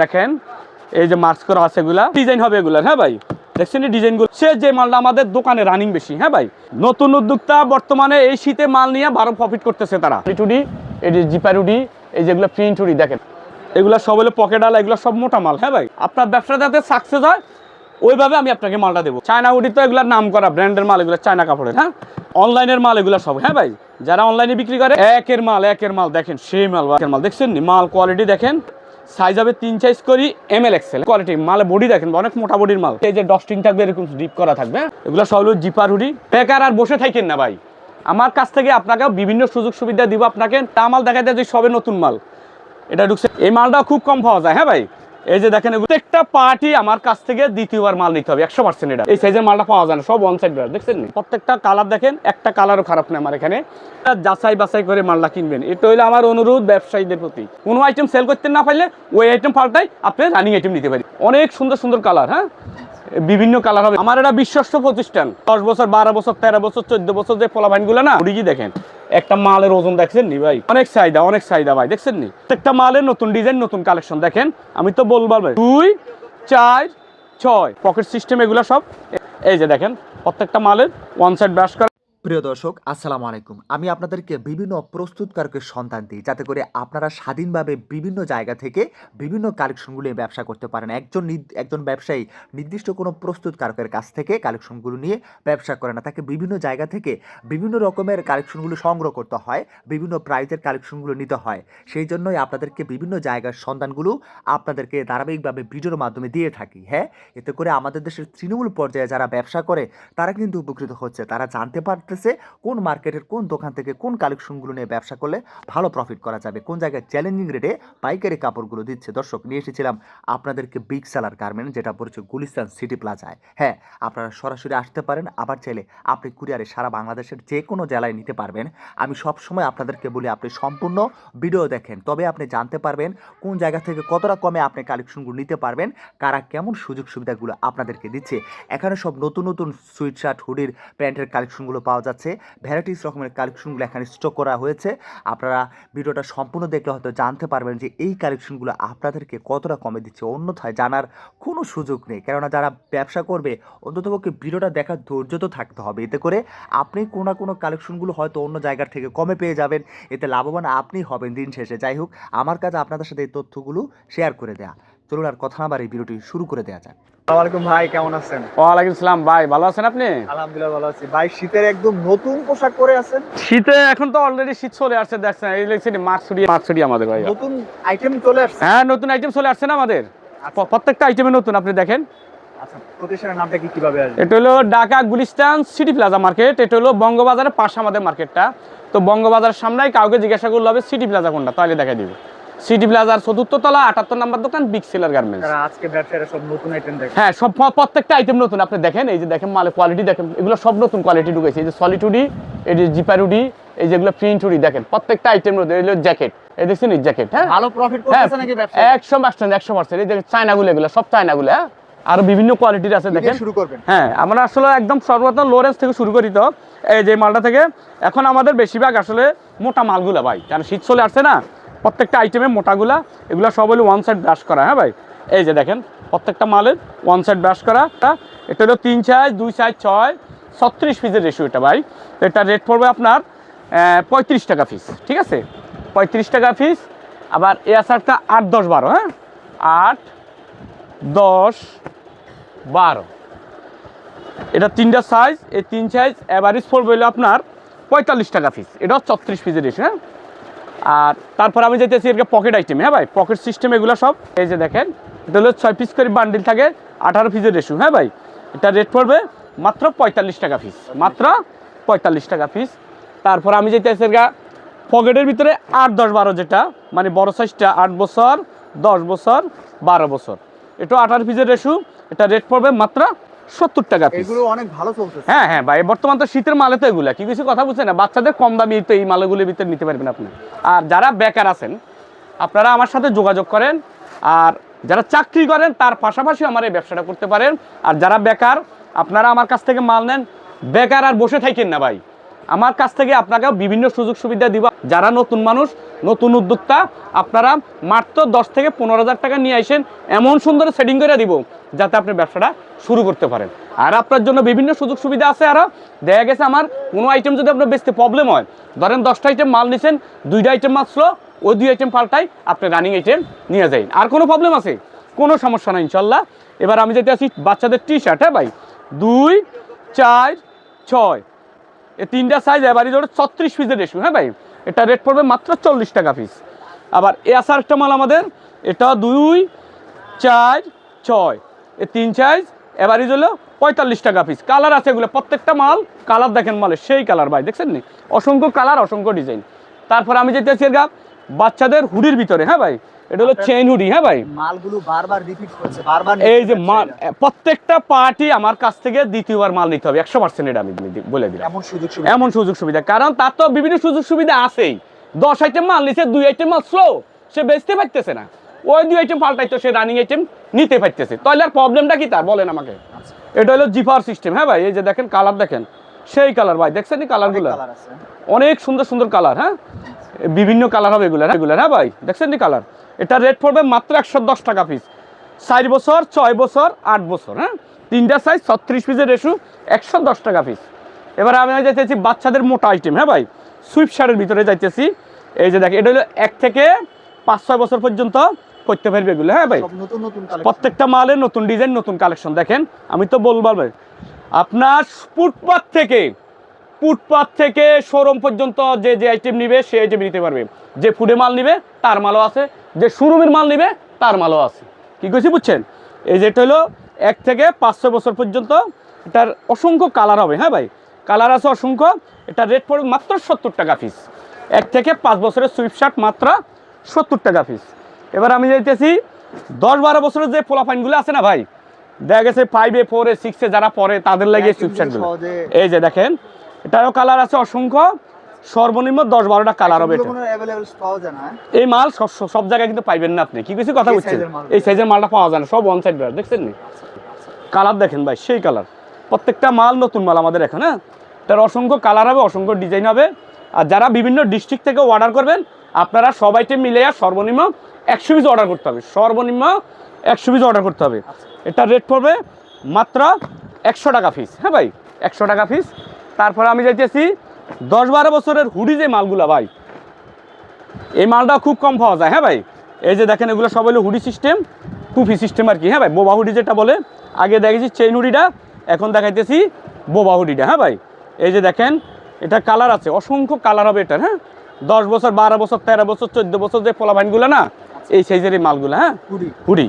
দেখেন, এই যে মার্কস করা আছে এগুলা ডিজাইন হবে এগুলার হ্যাঁ ভাই? দেখছেন এই ডিজাইনগুলো সে যে মালটা আমাদের দোকানে রানিং বেশি হ্যাঁ ভাই? নতুন উদ্যোক্তা বর্তমানে এই শীতে মাল নিয়ে ভালো প্রফিট করতেছে তারা। টুডি, এই যে জিপারুডি এই যেগুলো প্রিন্ট উডি দেখেন। এগুলো সব হলো পকেট আলা, এগুলো সব মোটা মাল হ্যাঁ ভাই? আপনার ব্যবসা যাতে সাকসেস হয়, ওইভাবে আমি আপনাকে মালটা দেবো। চায়না উডি তো এগুলোর নাম করা ব্র্যান্ডের মাল, এগুলো চায়না কাপড়ের হ্যাঁ? অনলাইনের মাল এগুলো সব হ্যাঁ ভাই? যারা অনলাইনে বিক্রি করে, একের মাল একের মাল, দেখেন সেই মাল, একের মাল। দেখছেন মাল কোয়ালিটি দেখেন। সাইজ হবে তিন সাইজ করি এম এল এক্সেল কোয়ালিটি মাল বডি দেখেন, অনেক মোটা বডির মাল। এই যে ডস্টিং থাকবে, এরকম ডিপ করা থাকবে এগুলো সব হলো জিপার হুডি বেকার আর বসে থাকেন না ভাই। আমার কাছ থেকে আপনাকে বিভিন্ন সুযোগ সুবিধা দিব আপনাকে। তা মাল দেখা যায় যে সবে নতুন মাল। এটা ঢুকছে। এই মালটা খুব কম পাওয়া যায় হ্যাঁ ভাই? এই যে দেখেন, প্রত্যেকটা পার্টি আমার কাছ থেকে দ্বিতীয়বার মাল নিতে হবে, একশো পার্সেন্ট এটা। এই সাইজের মালটা পাওয়া যায় না, সব ওয়ান সাইড দেখছেন? প্রত্যেকটা কালার দেখেন, একটা কালারও খারাপ নেই আমার এখানে। যাচাই বাছাই করে মালটা কিনবেন। এটা হইল আমার অনুরোধ ব্যবসায়ীদের প্রতি। কোনো আইটেম সেল করতে না পারলে ওই আইটেম পাল্টাই আপনি রানিং আইটেম নিতে পারি অনেক সুন্দর সুন্দর কালার হ্যাঁ? বিভিন্ন কালার হবে। আমার এটা বিশ্বস্ত প্রতিষ্ঠান। দশ বছর, বারো বছর, তেরো বছর, চোদ্দ বছর যে ফলাভাইনগুলো না ওদিকে দেখেন? একটা মালের ওজন দেখছেন নি ভাই? অনেক চাহিদা অনেক চাহিদা ভাই, দেখছেন নি? একটা মালের নতুন ডিজাইন, নতুন কালেকশন। দেখেন, আমি তো বলব ভাই, দুই, চার, ছয় পকেট সিস্টেম এগুলো সব। এই যে দেখেন, প্রত্যেকটা মালের ওয়ান সাইড ব্রাশ করা প্রিয় দর্শক, আসসালামু আলাইকুম। আমি আপনাদেরকে বিভিন্ন প্রস্তুতকারকের সন্তান দিই, যাতে করে আপনারা স্বাধীনভাবে বিভিন্ন জায়গা থেকে বিভিন্ন কালেকশনগুলো ব্যবসা করতে পারেন। একজন একজন ব্যবসায়ী নির্দিষ্ট কোনো প্রস্তুতকারকের কাছ থেকে কালেকশনগুলো নিয়ে ব্যবসা করে না। তাকে বিভিন্ন জায়গা থেকে বিভিন্ন রকমের কালেকশনগুলো সংগ্রহ করতে হয়, বিভিন্ন প্রাইজের কালেকশনগুলো নিতে হয়। সেই জন্যই আপনাদেরকে বিভিন্ন জায়গার সন্ধানগুলো আপনাদেরকে ধারাবাহিকভাবে ভিডিওর মাধ্যমে দিয়ে থাকি হ্যাঁ? এতে করে আমাদের দেশের তৃণমূল পর্যায়ে যারা ব্যবসা করে, তারা কিন্তু উপকৃত হচ্ছে। তারা জানতে পারতেছে কোন মার্কেটের কোন দোকান থেকে কোন কালেকশনগুলো নিয়ে ব্যবসা করলে ভালো প্রফিট করা যাবে, কোন জায়গায় চ্যালেঞ্জিং রেটে পাইকারি কাপড়গুলো দিচ্ছে। দর্শক, নিয়ে এসেছিলাম আপনাদেরকে বিগ সেলার গার্মেন্ট যেটা পড়েছে গুলিস্তান সিটি প্লাজায় হ্যাঁ আপনারা সরাসরি আসতে পারেন, আবার চাইলে আপনি কুরিয়ারে সারা বাংলাদেশের যে কোনো জেলায় নিতে পারবেন। আমি সব সময় আপনাদেরকে বলি, আপনি সম্পূর্ণ ভিডিও দেখেন, তবে আপনি জানতে পারবেন কোন জায়গা থেকে কতটা কমে আপনি কালেকশনগুলো নিতে পারবেন, কারা কেমন সুযোগ সুবিধাগুলো আপনাদেরকে দিচ্ছে। এখানে সব নতুন নতুন সুইট শার্ট হুডির প্যান্টের কালেকশনগুলো পাওয়া যাচ্ছে। ভ্যারাইটিস রকমের কালেকশনগুলো এখানে স্টক করা হয়েছে। আপনারা ভিডিওটা সম্পূর্ণ দেখলে হয়তো জানতে পারবেন যে এই কালেকশনগুলো আপনাদেরকে কতটা কমে দিচ্ছে। অন্যথায় জানার কোনো সুযোগ নেই। কেননা যারা ব্যবসা করবে, অন্ততপক্ষে ভিডিওটা দেখার ধৈর্য তো থাকতে হবে। এতে করে আপনি কোনো না কোনো কালেকশনগুলো হয়তো অন্য জায়গার থেকে কমে পেয়ে যাবেন। এতে লাভবান আপনি হবেন দিন শেষে। যাই হোক, আমার কাছে আপনাদের সাথে এই তথ্যগুলো শেয়ার করে দেয়া। চলুন আর কথা না বাড়ি ভিডিওটি শুরু করে দেওয়া যাক। আসসালামাইকুম ভাই কেমন আছেন? ওয়ালাইকুম সালাম ভাই ভালো আছেন আপনি? আলহামদুলিল্লাহ ভালো আছি। ভাই শীতের একদম নতুন পোশাক পরে আছেন? শীতে এখন তো অলরেডি শীত চলে আসছে দেখছেন এই দেখছেন মার্কসুরি মার্কসুরি আমাদের ভাই। নতুন আইটেম চলে আসছে? হ্যাঁ নতুন আইটেম চলে আসছে না আমাদের? প্রত্যেকটা আইটেমে নতুন আপনি দেখেন। আচ্ছা প্রতিষ্ঠানের নামটা কি কীভাবে আসবে? এটা হলো Dhaka Gulistan city plaza market এটা হলো বঙ্গবাজারের পাশে আমাদের মার্কেটটা। তো বঙ্গবাজারের সামনেই কাউকে জিজ্ঞাসা করলে হবে সিটি প্লাজা কোনটা তাহলে দেখাই দিবে। সিটি প্লাজার চতুর্থ তলা আটাত্তর নাম্বার দোকান বিগ সেলার গার্মেন্টস আজকে ব্যবসায়ীরা সব নতুন আইটেম হ্যাঁ সব প্রত্যেকটা আইটেম নতুন। আপনি দেখেন এই যে দেখেন মালের কোয়ালিটি দেখেন এগুলো সব নতুন কোয়ালিটি ঢুকেছে। এই যে সলিটুডি এই যে জিপারুডি এই যেগুলো দেখেন প্রত্যেকটা আইটেম নতুন। এগুলো জ্যাকেট এই দেখছেন এই জ্যাকেট হ্যাঁ? ভালো প্রফিট হ্যাঁ করতেছে নাকি ব্যবসা একশো পার্সেন্ট একশো পার্সেন্ট এই দেখেন চায়নাগুলো এগুলো সব চায়নাগুলো হ্যাঁ? আরও বিভিন্ন কোয়ালিটির আছে দেখেন। শুরু করবেন। হ্যাঁ আমরা আসলে একদম সর্বপ্রথম লোরেন্স থেকে শুরু করি তো। এই যে মালটা থেকে এখন আমাদের বেশিরভাগ আসলে মোটা মালগুলা ভাই। কারণ শীত চলে আসছে না প্রত্যেকটা আইটেমে মোটাগুলা, এগুলো সব হলো ওয়ান সাইড ব্রাশ করা হ্যাঁ ভাই? এই যে দেখেন, প্রত্যেকটা মালের ওয়ান সাইড ব্রাশ করা। এটা হলো তিন সাইজ দুই সাইজ ছয়, ছত্রিশ পিসের এটা ভাই। এটা রেট পড়বে আপনার পঁয়ত্রিশ টাকা পিস ঠিক আছে? পঁয়ত্রিশ টাকা পিস আবার এ আসারটা আট, দশ, বারো হ্যাঁ? আট, দশ, বারো। এটা তিনটা সাইজ এই তিন সাইজ অ্যাভারেজ পড়বে হলো আপনার পঁয়তাল্লিশ টাকা পিস এটাও ছত্রিশ পিসের রেশি হ্যাঁ? আর তারপর আমি যেতেছি এর পকেট আইটেম হ্যাঁ ভাই? পকেট সিস্টেম এগুলো সব, এই যে দেখেন, এটা হলো ছয় পিস করে বান্ডিল থাকে, আঠারো পিসের রেশু হ্যাঁ ভাই? এটা রেট পড়বে মাত্র পঁয়তাল্লিশ টাকা পিস মাত্র পঁয়তাল্লিশ টাকা পিস তারপর আমি যেতেছি এর পকেটের ভিতরে আট, দশ, বারো যেটা মানে বড় সাইজটা আট বছর, দশ বছর, বারো বছর। এটা আঠারো পিসের রেশু এটা রেট পড়বে মাত্র সত্তর টাকা এগুলো অনেক ভালো চলতেছে। হ্যাঁ হ্যাঁ ভাই বর্তমান তো শীতের মালে তো এগুলা। কি কিছু কথা বুঝছেন না? বাচ্চাদের কম দামি তো এই মালগুলির ভিতরে নিতে পারবেন আপনি। আর যারা বেকার আছেন আপনারা আমার সাথে যোগাযোগ করেন। আর যারা চাকরি করেন তার পাশাপাশি আমার এই ব্যবসাটা করতে পারেন। আর যারা বেকার আপনারা আমার কাছ থেকে মাল নেন। বেকার আর বসে থাকেন না ভাই। আমার কাছ থেকে আপনাকে বিভিন্ন সুযোগ সুবিধা দিব। যারা নতুন মানুষ নতুন উদ্যোক্তা আপনারা মাত্র দশ থেকে পনেরো হাজার টাকা নিয়ে আসেন। এমন সুন্দর সেটিং করে দিব। যাতে আপনি ব্যবসাটা শুরু করতে পারেন। আর আপনার জন্য বিভিন্ন সুযোগ সুবিধা আছে আরও দেখা গেছে আমার কোনো আইটেম যদি আপনার বেচতে প্রবলেম হয়, ধরেন দশটা আইটেম মাল নিছেন, দুইটা আইটেম মাত্র ওই দুই আইটেম পাল্টাই আপনি রানিং আইটেম নিয়ে যাই আর কোনো প্রবলেম আছে? কোনো সমস্যা নাই, ইনশাল্লাহ। এবার আমি যেতে আসি বাচ্চাদের টি শার্ট হ্যাঁ ভাই? দুই, চার, ছয়। এই তিনটা সাইজ এবারই ধরো ছত্রিশ পিসের রেশু হ্যাঁ ভাই? এটা রেট পড়বে মাত্র চল্লিশ টাকা পিস আবার এ আসার একটা মাল আমাদের, এটা দুই, চার, ছয়। এ তিন সাইজ এবারই হলো পঁয়তাল্লিশ টাকা পিস কালার আছে এগুলো প্রত্যেকটা মাল কালার দেখেন মালে সেই কালার ভাই দেখছেন নি? অসংখ্য কালার অসংখ্য ডিজাইন তারপর আমি যেতে আছি গা বাচ্চাদের হুডির ভিতরে হ্যাঁ ভাই? এটা হলো চেইন হুডি হ্যাঁ ভাই? মালগুলো বারবার রিপিট করছে বারবার এই যে মাল প্রত্যেকটা পার্টি আমার কাছ থেকে দ্বিতীয়বার মাল নিতে হবে একশো পার্সেন্ট এটা আমি বলে দিলাম। এমন সুযোগ সুবিধা। এমন সুযোগ সুবিধা কারণ তার তো বিভিন্ন সুযোগ সুবিধা আছেই। দশ আইটেম মাল নিছে দুই আইটেম মাল স্লো সে বেচতে পারতেছে না। ওই দুই আইটেম পাল্টাইতো সে রানিং আইটেম নিতে পারতেছে। তাহলে আর প্রবলেমটা কি তার? বলেন আমাকে। এটা হলো জিপার সিস্টেম হ্যাঁ ভাই? এই যে দেখেন কালার দেখেন। সেই কালার ভাই দেখছেন কালারগুলো অনেক সুন্দর সুন্দর কালার হ্যাঁ? বিভিন্ন কালার হবে এগুলো এগুলো হ্যাঁ ভাই? দেখছেন নি কালার এটা রেট পড়বে মাত্র একশো দশ টাকা পিস চার বছর ছয় বছর আট বছর হ্যাঁ? তিনটা সাইজ ছত্রিশ পিসের রেশু একশো দশ টাকা পিস এবার আমি যাইতেছি বাচ্চাদের মোটা আইটেম হ্যাঁ ভাই? সুইপ শার্টের ভিতরে যাইতেছি। এই যে দেখ এটা হলো এক থেকে পাঁচ ছয় বছর পর্যন্ত করতে পারবে এগুলো হ্যাঁ ভাই? প্রত্যেকটা মালের নতুন ডিজাইন নতুন কালেকশন দেখেন আমি তো বলবার ভাই আপনার ফুটপাথ থেকে ফুটপাথ থেকে শোরুম পর্যন্ত যে যে আইটেম নিবে সে আইটেম নিতে পারবে। যে ফুডে মাল নিবে তার মালও আছে। যে শোরুমের মাল নিবে তার মালও আছে। কি কইছি বুঝছেন? এই যেটা হলো এক থেকে পাঁচশো বছর পর্যন্ত এটার অসংখ্য কালার হবে হ্যাঁ ভাই? কালার আছে অসংখ্য এটা রেট পড়বে মাত্র সত্তর টাকা পিস এক থেকে পাঁচ বছরের সুইপ শার্ট মাত্র সত্তর টাকা পিস এবার আমি যাইতেছি দশ বারো বছরের যে পোলাপাইনগুলো আছে না ভাই দেখা গেছে ফাইভে ফোরে সিক্সে যারা পড়ে তাদের লাগে এই যে দেখেন এটারও কালার আছে অসংখ্য সর্বনিম্ন দশ বারোটা কালার হবে হ্যাঁ? এই মাল সব সব- জায়গায় কিন্তু পাইবেন না আপনি। কি কিছু কথা মাল। এই সাইজের মালটা পাওয়া যায় না সব ওয়ান সাইড দেখছেন নি? কালার দেখেন ভাই সেই কালার প্রত্যেকটা মাল নতুন মাল আমাদের এখন হ্যাঁ? তার অসংখ্য কালার হবে অসংখ্য ডিজাইন হবে। আর যারা বিভিন্ন ডিস্ট্রিক্ট থেকে অর্ডার করবেন আপনারা সব আইটেম মিলে সর্বনিম্ন একশো পিস অর্ডার করতে হবে। সর্বনিম্ন একশো পিস অর্ডার করতে হবে। এটা রেট পড়বে মাত্র একশো টাকা পিস হ্যাঁ ভাই, একশো টাকা পিস তারপরে আমি যাইতেছি দশ বারো বছরের হুডি যে মালগুলা ভাই, এই মালটা খুব কম পাওয়া যায়। হ্যাঁ ভাই, এই যে দেখেন এগুলো সব হলো হুডি সিস্টেম কুফি সিস্টেম আর কি। হ্যাঁ ভাই, বোবা হুডি যেটা বলে, আগে দেখেছি চেইন হুডিটা, এখন দেখাইতেছি বোবা হুডিটা। হ্যাঁ ভাই, এই যে দেখেন, এটা কালার আছে, অসংখ্য কালার হবে এটার। হ্যাঁ দশ বছর, বারো বছর, তেরো বছর, চোদ্দ বছর যে পোলাভাইনগুলো না এই সাইজের এই মালগুলো হ্যাঁ? হুডি।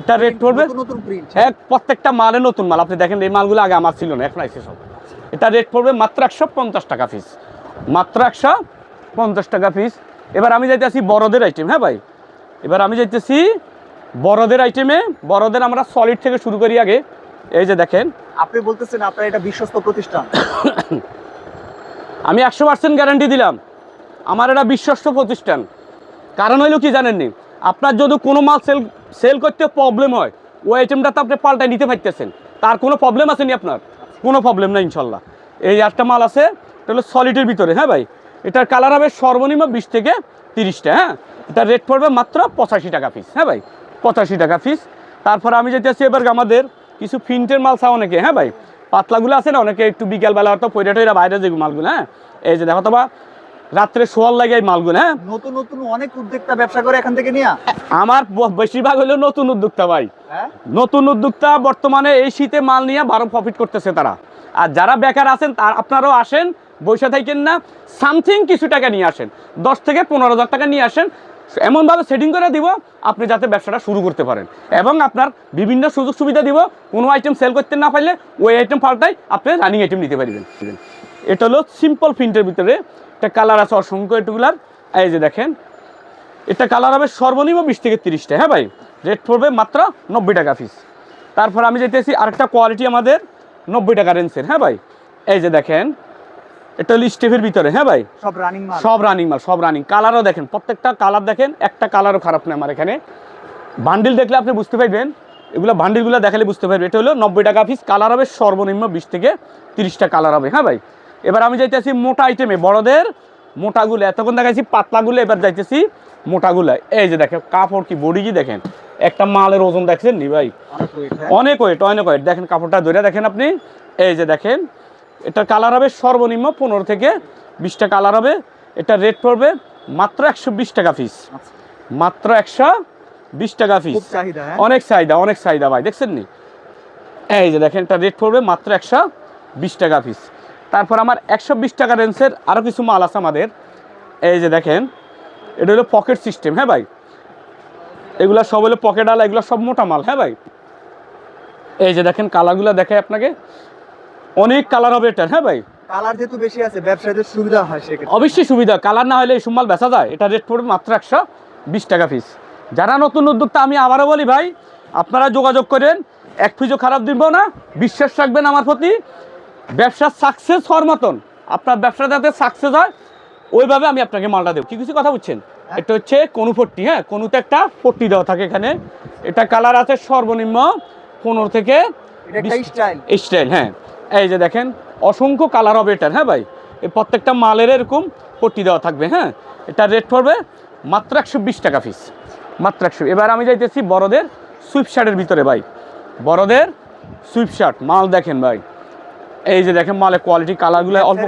এটা রেট পড়বে? প্রিন্ট এক প্রত্যেকটা মালে নতুন মাল। আপনি দেখেন এই মালগুলো আগে আমার ছিল না এখন আইসে সব। এটা রেট পড়বে মাত্র একশো পঞ্চাশ টাকা পিস মাত্র একশো পঞ্চাশ টাকা পিস এবার আমি যাইতেছি বড়দের আইটেম হ্যাঁ ভাই? এবার আমি যাইতেছি বড়দের আইটেমে বড়দের আমরা সলিড থেকে শুরু করি আগে। এই যে দেখেন। আপনি বলতেছেন আপনার এটা বিশ্বস্ত প্রতিষ্ঠান। আমি একশো পার্সেন্ট গ্যারান্টি দিলাম। আমার এটা বিশ্বস্ত প্রতিষ্ঠান। কারণ হইল কি জানেননি? আপনার যদি কোনো মাল সেল সেল করতে প্রবলেম হয়, ওই আইটেমটা তো আপনি পাল্টায় নিতে পারতেছেন। তার কোনো প্রবলেম আসেনি আপনার? কোনো প্রবলেম নাই, ইনশাল্লাহ। এই একটা মাল আছে, এটা হলো সলিডের ভিতরে হ্যাঁ ভাই? এটার কালার হবে সর্বনিম্ন বিশ থেকে তিরিশটা হ্যাঁ? এটার রেট পড়বে মাত্র পঁচাশি টাকা পিস হ্যাঁ ভাই? পঁচাশি টাকা পিস তারপর আমি যেতেছি এবার আমাদের কিছু ফিন্টের মাল চা অনেকে হ্যাঁ ভাই? পাতলাগুলো আছে না, অনেকে একটু বিকেলবেলা হয়তো পয়রা টয়রা বাইরে যে মালগুলো হ্যাঁ? এই যে দেখো তো বা রাত্রে শোয়ার লাগে এই মালগুলো হ্যাঁ? নতুন নতুন অনেক উদ্যোক্তা ব্যবসা করে এখান থেকে নিয়ে? আমার বেশিরভাগ হলো নতুন উদ্যোক্তা ভাই। হ্যাঁ? নতুন উদ্যোক্তা বর্তমানে এই শীতে মাল নিয়ে ভালো প্রফিট করতেছে তারা। আর যারা বেকার আছেন তার আপনারাও আসেন বসে থাকেন না সামথিং কিছু টাকা নিয়ে আসেন। দশ থেকে পনেরো হাজার টাকা নিয়ে আসেন। এমনভাবে সেটিং করে দিব আপনি যাতে ব্যবসাটা শুরু করতে পারেন। এবং আপনার বিভিন্ন সুযোগ সুবিধা দিব কোনো আইটেম সেল করতে না পারলে ওই আইটেম পাল্টাই আপনি রানিং আইটেম নিতে পারবেন। এটা হলো সিম্পল প্রিন্টের ভিতরে একটা কালার আছে অসংখ্য এটুকুলার। এই যে দেখেন এটা কালার হবে সর্বনিম্ন বিশ থেকে তিরিশটা হ্যাঁ ভাই? রেট পড়বে মাত্র নব্বই টাকা পিস তারপর আমি যেতেছি আরেকটা কোয়ালিটি আমাদের নব্বই টাকা রেঞ্জের হ্যাঁ ভাই? এই যে দেখেন এটা হলো স্টেপের ভিতরে হ্যাঁ ভাই? সব রানিং মাল। সব রানিং মাল সব রানিং কালারও দেখেন প্রত্যেকটা কালার দেখেন একটা কালারও খারাপ নেই আমার এখানে। বান্ডিল দেখলে আপনি বুঝতে পারবেন এগুলো বান্ডিলগুলো দেখালে বুঝতে পারবেন। এটা হলো নব্বই টাকা পিস কালার হবে সর্বনিম্ন বিশ থেকে তিরিশটা কালার হবে হ্যাঁ ভাই? এবার আমি যাইতেছি মোটা আইটেমে বড়দের মোটাগুলো এতক্ষণ দেখাইছি পাতলাগুলো এবার যাইতেছি মোটাগুলো। এই যে দেখেন কাপড় কি বডি কি দেখেন? একটা মালের ওজন দেখছেন নি ভাই? অনেক weight, হ্যাঁ? ওয়েট অনেক ওয়েট দেখেন কাপড়টা ধরে দেখেন আপনি। এই যে দেখেন এটা কালার হবে সর্বনিম্ন পনেরো থেকে বিশটা কালার হবে। এটা রেট পড়বে মাত্র একশো বিশ টাকা পিস আচ্ছা। মাত্র একশো বিশ টাকা পিস হ্যাঁ। অনেক চাহিদা অনেক চাহিদা ভাই দেখছেন নি? এই যে দেখেন এটা রেট পড়বে মাত্র একশো বিশ টাকা পিস তারপর আমার একশো বিশ টাকা রেঞ্জের আরও কিছু মাল আছে আমাদের। এই যে দেখেন এটা হলো পকেট সিস্টেম হ্যাঁ ভাই? এগুলো সব হলো পকেট আলা এগুলো সব মোটা মাল হ্যাঁ ভাই? এই যে দেখেন কালারগুলো দেখে আপনাকে। অনেক কালার হবে এটার হ্যাঁ ভাই? কালার যেহেতু বেশি আছে ব্যবসায়ীদের সুবিধা হয় সেক্ষেত্রে। অবশ্যই সুবিধা কালার না হলে এই সুমাল বেচা যায়। এটা রেট পড়বে মাত্র একশো বিশ টাকা পিস যারা নতুন উদ্যোক্তা আমি আবারও বলি ভাই আপনারা যোগাযোগ করেন এক পিসও খারাপ দিব না বিশ্বাস রাখবেন আমার প্রতি। ব্যবসা সাকসেস হওয়ার মতন আপনার ব্যবসা যাতে সাকসেস হয় ওইভাবে আমি আপনাকে মালটা দেবো। কি কিছু কথা বুঝছেন? এটা হচ্ছে কনু পট্টি হ্যাঁ? কনুতে একটা পট্টি দেওয়া থাকে এখানে। এটা কালার আছে সর্বনিম্ন পনেরো থেকে স্টাইল স্টাইল হ্যাঁ। এই যে দেখেন অসংখ্য কালার হবে এটার হ্যাঁ ভাই? এই প্রত্যেকটা মালের এরকম পট্টি দেওয়া থাকবে হ্যাঁ? এটা রেট পড়বে মাত্র একশো বিশ টাকা পিস মাত্র একশো এবার আমি যাইতেছি বড়দের সুইপ শার্টের ভিতরে ভাই। বড়দের সুইপ শার্ট মাল দেখেন ভাই। এই যে দেখেন মালের কোয়ালিটি কালারগুলো অল্প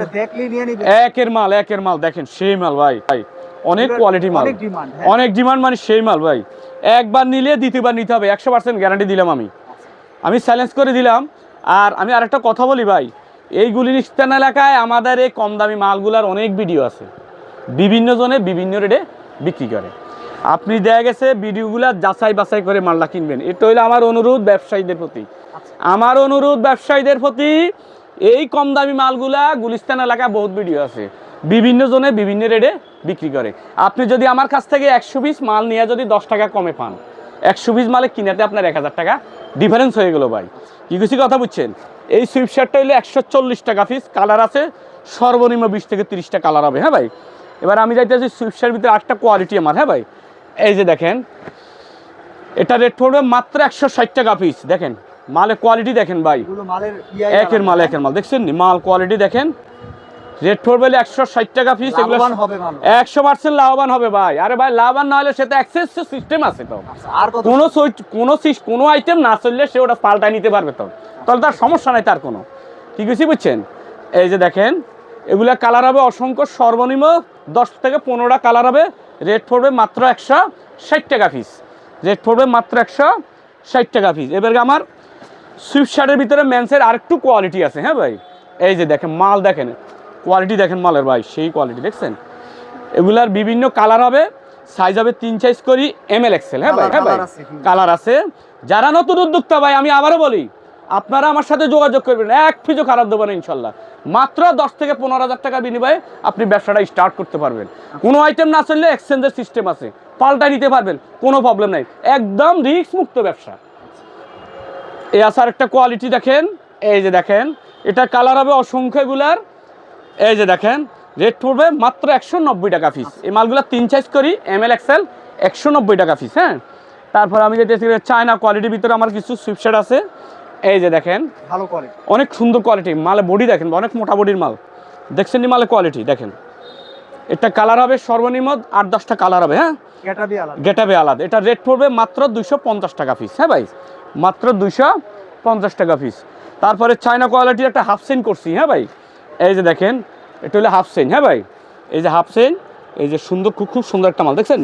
নিয়ে নিবে। একের মাল একের মাল। দেখেন সেই মাল ভাই। ভাই অনেক কোয়ালিটি মাল। অনেক ডিমান্ড মানে সেই মাল ভাই। একবার নিলে দ্বিতীয়বার নিতে হবে। একশো পার্সেন্ট গ্যারান্টি দিলাম আমি। আমি চ্যালেঞ্জ করে দিলাম। আর আমি আরেকটা কথা বলি ভাই। এই গুলিস্তান এলাকায় আমাদের এই কম দামি মালগুলার অনেক ভিডিও আছে। বিভিন্ন জনে বিভিন্ন রেটে বিক্রি করে। আপনি দেখা গেছে ভিডিওগুলা যাচাই বাছাই করে মালটা কিনবেন। এটা হইল আমার অনুরোধ ব্যবসায়ীদের প্রতি। আমার অনুরোধ ব্যবসায়ীদের প্রতি এই কম দামি মালগুলা গুলিস্তান এলাকায় বহুত ভিডিও আছে। বিভিন্ন জনে বিভিন্ন রেটে বিক্রি করে। আপনি যদি আমার কাছ থেকে একশো পিস মাল নিয়ে যদি দশ টাকা কমে পান, একশো পিস মালে কিনাতে আপনার এক হাজার টাকা ডিফারেন্স হয়ে গেল ভাই। কি কিছু কথা বুঝছেন? এই সুইপ শার্টটা হইলে একশো চল্লিশ টাকা পিস কালার আছে সর্বনিম্ন বিশ থেকে তিরিশটা কালার হবে হ্যাঁ ভাই? এবার আমি যাইতেছি সুইপ শার্টের ভিতরে আটটা কোয়ালিটি আমার হ্যাঁ ভাই? এই যে দেখেন, এটা রেট পড়বে মাত্র একশো ষাট টাকা পিস দেখেন। মালের কোয়ালিটি দেখেন ভাই। একের মাল একের মাল। দেখছেন নি? মাল কোয়ালিটি দেখেন। রেট পড়বে একশো ষাট টাকা পিস এগুলো একশো পার্সেন্ট লাভবান হবে ভাই। আরে ভাই লাভবান না হলে সেটা অ্যাক্সেস সিস্টেম আছে তো। আর কোনো কোনো কোনো আইটেম না চললে সে ওটা পাল্টায় নিতে পারবে তো। তাহলে তার সমস্যা নাই তার কোনো। কি কিছু বুঝছেন? এই যে দেখেন এগুলা কালার হবে অসংখ্য সর্বনিম্ন দশ থেকে পনেরোটা কালার হবে। রেট পড়বে মাত্র একশো ষাট টাকা পিস রেট পড়বে মাত্র একশো ষাট টাকা পিস এবার আমার সুইফট শার্টের ভিতরে মেন্সের আরেকটু কোয়ালিটি আছে হ্যাঁ ভাই? এই যে দেখেন মাল দেখেন কোয়ালিটি দেখেন মালের ভাই সেই কোয়ালিটি দেখছেন? এগুলার বিভিন্ন কালার হবে সাইজ হবে তিন সাইজ করি এম এল এক্সেল হ্যাঁ ভাই হ্যাঁ ভাই। কালার আছে যারা নতুন উদ্যোক্তা ভাই আমি আবারও বলি আপনারা আমার সাথে যোগাযোগ করবেন এক ফিজও খারাপ দেবেন ইনশাল্লাহ। মাত্র দশ থেকে পনেরো হাজার টাকা বিনিময়ে আপনি ব্যবসাটা স্টার্ট করতে পারবেন। কোনো আইটেম না চললে এক্সচেঞ্জের সিস্টেম আছে পাল্টা নিতে পারবেন কোনো প্রবলেম নাই। একদম রিস্ক মুক্ত ব্যবসা। এই আসার একটা কোয়ালিটি দেখেন। এই যে দেখেন এটা কালার হবে অসংখ্য এগুলার। এই যে দেখেন রেট পড়বে মাত্র একশো নব্বই টাকা পিস এই মালগুলো তিন সাইজ করি এম এল এক্সেল একশো নব্বই টাকা পিস হ্যাঁ? তারপর আমি যেতেছি চায়না কোয়ালিটির ভিতরে আমার কিছু সুইপশার্ট আছে। এই যে দেখেন ভালো কোয়ালিটি অনেক সুন্দর কোয়ালিটি মালে বডি দেখেন অনেক মোটা বডির মাল। দেখছেন নি মালের কোয়ালিটি দেখেন। এটা কালার হবে সর্বনিম্ন আট দশটা কালার হবে হ্যাঁ? দিয়ে আলাদা। গেটাবে আলাদা। এটা রেট পড়বে মাত্র দুইশো পঞ্চাশ টাকা পিস হ্যাঁ ভাই? মাত্র দুইশো পঞ্চাশ টাকা পিস তারপরে চায়না কোয়ালিটির একটা হাফ সেন করছি হ্যাঁ ভাই? এই যে দেখেন, এটা হলো হাফ সেন হ্যাঁ ভাই? এই যে হাফ সেন এই যে সুন্দর, খুব খুব সুন্দর একটা মাল, দেখছেন?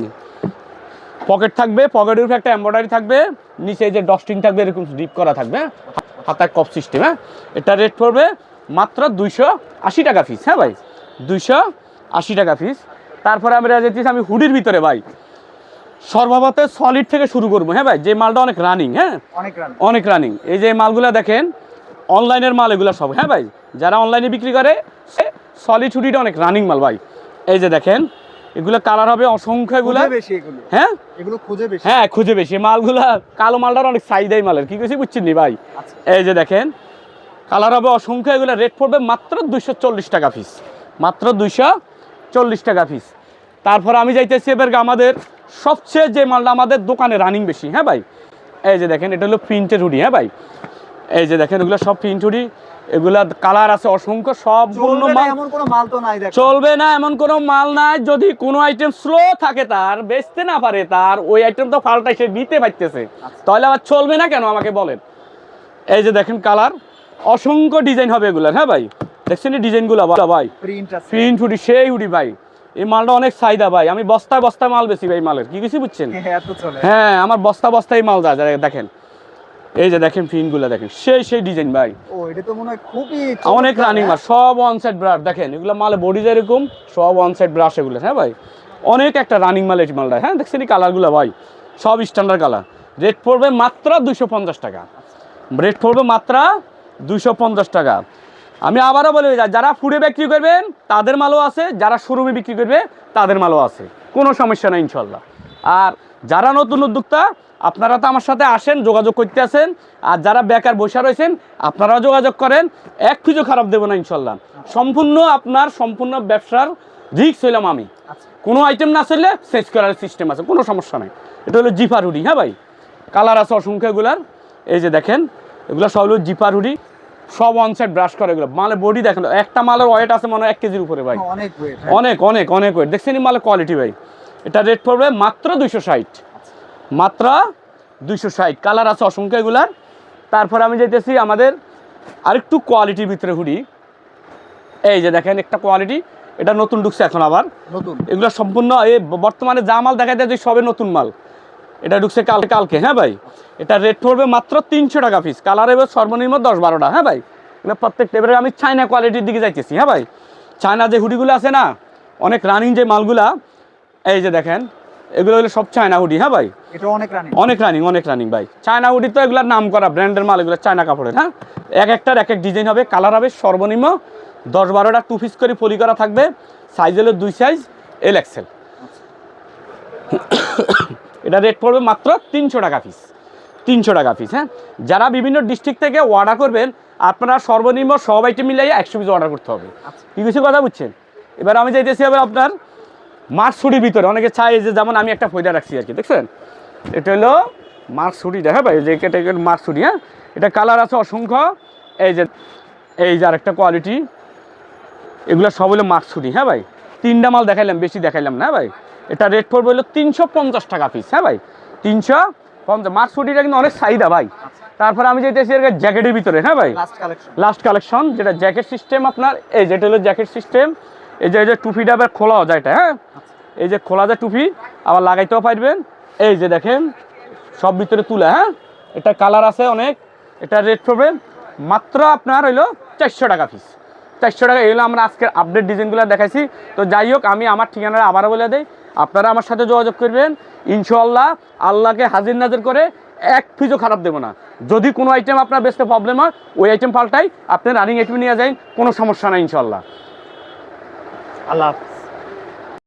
পকেট থাকবে পকেটের উপরে একটা এম্ব্রয়ডারি থাকবে, নিচে এই যে ডস্টিং থাকবে, এরকম ডিপ করা থাকবে হ্যাঁ? হাতায় কপ সিস্টেম হ্যাঁ? এটা রেট পড়বে মাত্র দুইশো আশি টাকা পিস হ্যাঁ ভাই? দুইশো আশি টাকা পিস তারপরে আমরা যেতেছি আমি হুডির ভিতরে, ভাই। সর্বভাতে সলিড থেকে শুরু করব হ্যাঁ ভাই? যে মালটা অনেক রানিং হ্যাঁ? অনেক অনেক রানিং এই যে মালগুলো দেখেন অনলাইনের মাল এগুলো সব হ্যাঁ ভাই? যারা অনলাইনে বিক্রি করে সে সলিড হুডিটা অনেক রানিং মাল ভাই। এই যে দেখেন এগুলো কালার হবে অসংখ্য এগুলো। হ্যাঁ? এগুলো খুঁজে বেশি। হ্যাঁ খুঁজে বেশি। মালগুলা কালো মালটার অনেক সাইদাই মালের। কি কিছু বুঝছেন নি ভাই? আচ্ছা। এই যে দেখেন কালার হবে অসংখ্য এগুলো। রেট পড়বে মাত্র দুইশো চল্লিশ টাকা পিস মাত্র দুইশো চল্লিশ টাকা পিস তারপর আমি যাইতেছি এবার আমাদের সবচেয়ে যে মালটা আমাদের দোকানে রানিং বেশি হ্যাঁ ভাই? এই যে দেখেন এটা হলো প্রিন্টের হুডি হ্যাঁ ভাই? এই যে দেখেন এগুলো সব প্রিন্ট হুডি এগুলা কালার আছে অসংখ্য সম্পূর্ণ চলবে না মাল এমন কোনো মাল তো নাই দেখো। চলবে না এমন কোনো মাল নাই যদি কোনো আইটেম স্লো থাকে তার বেচতে না পারে তার ওই আইটেম তো ফালটা সে নিতে পারতেছে। তাহলে আবার চলবে না কেন আমাকে বলেন? এই যে দেখেন কালার অসংখ্য ডিজাইন হবে এগুলার হ্যাঁ ভাই? দেখছেন ডিজাইনগুলো ভাই? প্রিন্ট আছে। প্রিন্ট হুডি সেই হুডি ভাই। এই মালটা অনেক চাহিদা ভাই। আমি বস্তায় বস্তায় মাল বেশি ভাই মালের। কি কিছু বুঝছেন? হ্যাঁ, হ্যাঁ আমার বস্তা বস্তায় মাল যায় দেখেন। এই যে দেখেন প্রিন্টগুলো দেখেন। সেই সেই ডিজাইন ভাই। ও এটা তো মনে হয় খুবই অনেক রানিং? মাল। সব ওয়ান সাইড ব্রাশ দেখেন এগুলো মালে বডি যেরকম সব ওয়ান সাইড ব্রাশ এগুলো। হ্যাঁ ভাই? অনেক একটা রানিং মাল এই মালটা। হ্যাঁ দেখছেন এই কালারগুলো ভাই? সব স্ট্যান্ডার্ড কালার রেট পড়বে মাত্র দুশো পঞ্চাশ টাকা। রেট পড়বে মাত্র দুশো পঞ্চাশ টাকা। আমি আবারও বলে যারা ফুডে বিক্রি করবেন তাদের মালও আছে যারা শোরুমে বিক্রি করবে তাদের মালও আছে। কোনো সমস্যা নেই ইনশাল্লাহ আর যারা নতুন উদ্যোক্তা আপনারা তো আমার সাথে আসেন যোগাযোগ করতে আসেন আর যারা বেকার বসে রয়েছেন আপনারাও যোগাযোগ করেন এক কিছু খারাপ দেবো না ইনশাল্লাহ সম্পূর্ণ আপনার সম্পূর্ণ ব্যবসার রিক্স হইলাম আমি। আচ্ছা। কোনো আইটেম না চললে সেচ করার সিস্টেম আছে কোনো সমস্যা নেই। এটা হলো জিফার হুডি হ্যাঁ ভাই? কালার আছে অসংখ্য এগুলার। এই যে দেখেন এগুলো সব হলো জিপার হুডি সব ওয়ান সাইড ব্রাশ করে এগুলো। মালে বডি দেখেন একটা মালের ওয়েট আছে মনে হয় এক কেজির উপরে ভাই। অনেক অনেক অনেক অনেক ওয়েট দেখছেন মালের কোয়ালিটি ভাই। এটা রেট পড়বে মাত্র দুইশো ষাট। মাত্র দুইশো ষাট। কালার আছে অসংখ্য এগুলার। তারপর আমি যাইতেছি আমাদের আরেকটু কোয়ালিটির ভিতরে হুডি এই যে দেখেন একটা কোয়ালিটি এটা নতুন ঢুকছে এখন আবার। নতুন। এগুলো সম্পূর্ণ এই বর্তমানে যা মাল দেখা যায় যে সবে নতুন মাল। এটা ঢুকছে কালকে কালকে হ্যাঁ ভাই? এটা রেট পড়বে মাত্র তিনশো টাকা পিস কালার এবার সর্বনিম্ন দশ বারোটা হ্যাঁ ভাই? এগুলো প্রত্যেকটা এবারে আমি চায়না কোয়ালিটির দিকে যাইতেছি হ্যাঁ ভাই? চায়না যে হুডিগুলো আছে না অনেক রানিং যে মালগুলা এই যে দেখেন এগুলো হলো সব চায়না হুডি হ্যাঁ ভাই? এটা অনেক রানিং অনেক রানিং অনেক রানিং ভাই। চায়না হুডি তো এগুলোর নাম করা ব্র্যান্ডের মাল এগুলো চায়না কাপড়ের হ্যাঁ? এক একটার এক এক ডিজাইন হবে কালার হবে সর্বনিম্ন দশ বারোটা টু পিস করে ফলি করা থাকবে। সাইজ হলো দুই সাইজ এল এক্সেল এটা রেট পড়বে মাত্র তিনশো টাকা পিস তিনশো টাকা পিস হ্যাঁ? যারা বিভিন্ন ডিস্ট্রিক্ট থেকে অর্ডার করবেন আপনারা সর্বনিম্ন সব আইটেম মিলিয়ে একশো পিস অর্ডার করতে হবে। কি কিছু কথা বুঝছেন? এবার আমি চাইতেছি এবার আপনার মার্ক ছুটির ভিতরে। অনেকে চাই যে যেমন আমি একটা ফয়দা রাখছি আর কি দেখছেন? এটা হলো মার্ক ছুটিটা হ্যাঁ ভাই? যে কেটে মার্ক ছুটি হ্যাঁ? এটা কালার আছে অসংখ্য। এই যে এই যে আরেকটা কোয়ালিটি এগুলো সব হলো মার্ক ছুটি হ্যাঁ ভাই? তিনটা মাল দেখাইলাম বেশি দেখাইলাম না ভাই? এটা রেট পড়বে হলো তিনশো পঞ্চাশ টাকা পিস হ্যাঁ ভাই তিনশো পঞ্চাশ। মার্ক ছুটিটা কিন্তু অনেক চাহিদা ভাই। তারপরে আমি যেতেছি এর জ্যাকেটের ভিতরে হ্যাঁ ভাই? লাস্ট কালেকশন যেটা জ্যাকেট সিস্টেম আপনার এই যেটা হলো জ্যাকেট সিস্টেম এই যে এই যে টুপিটা আবার খোলাও যায় এটা হ্যাঁ? এই যে খোলা যায় টুপি আবার লাগাইতেও পারবেন। এই যে দেখেন সব ভিতরে তুলে হ্যাঁ? এটা কালার আছে অনেক এটা রেট পড়বে মাত্র আপনার হইল চারশো টাকা পিস চারশো টাকা এগুলো আমরা আজকের আপডেট ডিজাইনগুলো দেখাইছি। তো যাই হোক আমি আমার ঠিকানাটা আবারও বলে দেই। আপনারা আমার সাথে যোগাযোগ করবেন। ইনশাল্লাহ আল্লাহকে হাজির নাজির করে এক ফিজও খারাপ দেবো না। যদি কোনো আইটেম আপনার বেচতে প্রবলেম হয়, ওই আইটেম পাল্টাই আপনি রানিং আইটেম নিয়ে যাই কোনো সমস্যা নাই ইনশাল্লাহ আল্লাহ